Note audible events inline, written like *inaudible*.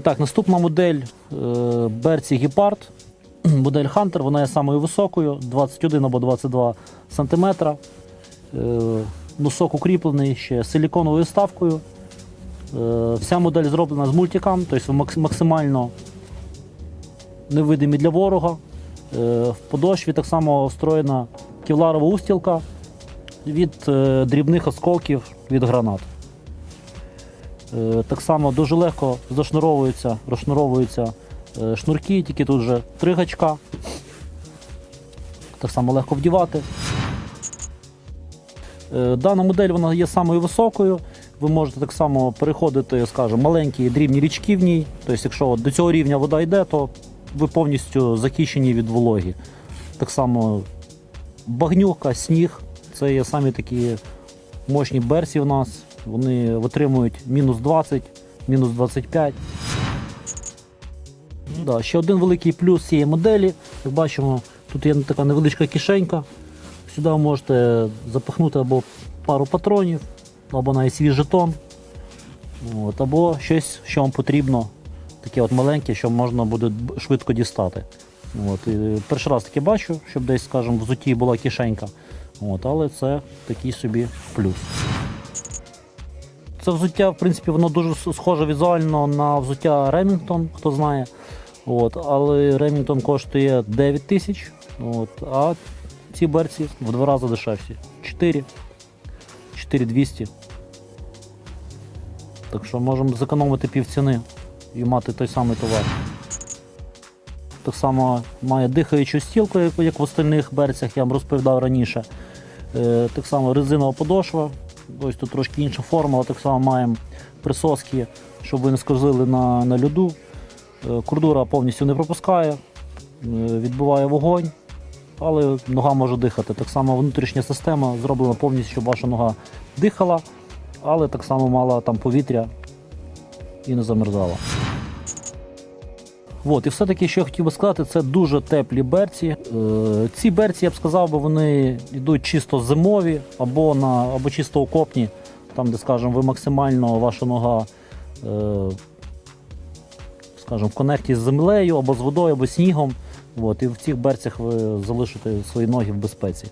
Так, наступна модель е, берці Гепард. *clears throat* Модель Hunter, вона є самою високою, 21 або 22 см. Е, носок укріплений ще силіконовою вставкою. Е, вся модель зроблена з мультикам, тобто максимально невидимі для ворога. Е, в подошві так само встроєна кевларова устілка від е, дрібних осколків від гранат. Е, Так само дуже легко зашнуровуються, розшнуровуються е, шнурки, тільки тут вже три гачка. Так само легко вдівати. Е, Дана модель вона є самою високою. Ви можете так само переходити, скажімо, маленькі дрібні річки в ній. Тобто, якщо до цього рівня вода йде, то ви повністю захищені від вологі. Так само багнюка, сніг це є самі такі мощні берсі у нас. Вони витримують мінус 20, мінус 25. Да, ще один великий плюс цієї моделі. Як бачимо, тут є така невеличка кишенька. Сюди ви можете запихнути або пару патронів, або навіть свій жетон, от, або щось, що вам потрібно, таке от маленьке, що можна буде швидко дістати. От, перший раз таке бачу, щоб десь, скажімо, в зуті була кишенька. От, але це такий собі плюс. Це взуття, в принципі, воно дуже схоже візуально на взуття Remington, хто знає. От, але Remington коштує 9 тисяч, а ці берці в два рази дешевші. 4. 4200. Так що можемо зекономити півціни і мати той самий товар. Так само має дихаючу стілку, як, як в остальних берцях, я вам розповідав раніше. Е, так само резинова подошва. Ось тут трошки інша форма, так само маємо присоски, щоб ви не скользили на, на льоду. Курдура Кордура повністю не пропускає, е, відбиває вогонь, але нога може дихати. Так само внутрішня система зроблена повністю, щоб ваша нога дихала, але так само мала там повітря і не замерзала. От, і все-таки, що я хотів би сказати, це дуже теплі берці. Е, ці берці, я б сказав, би, вони йдуть чисто зимові або, на, або чисто окопні, там, де, скажімо, ви максимально ваша нога е, скажімо, в конекті з землею або з водою, або снігом. От, і в цих берцях ви залишите свої ноги в безпеці.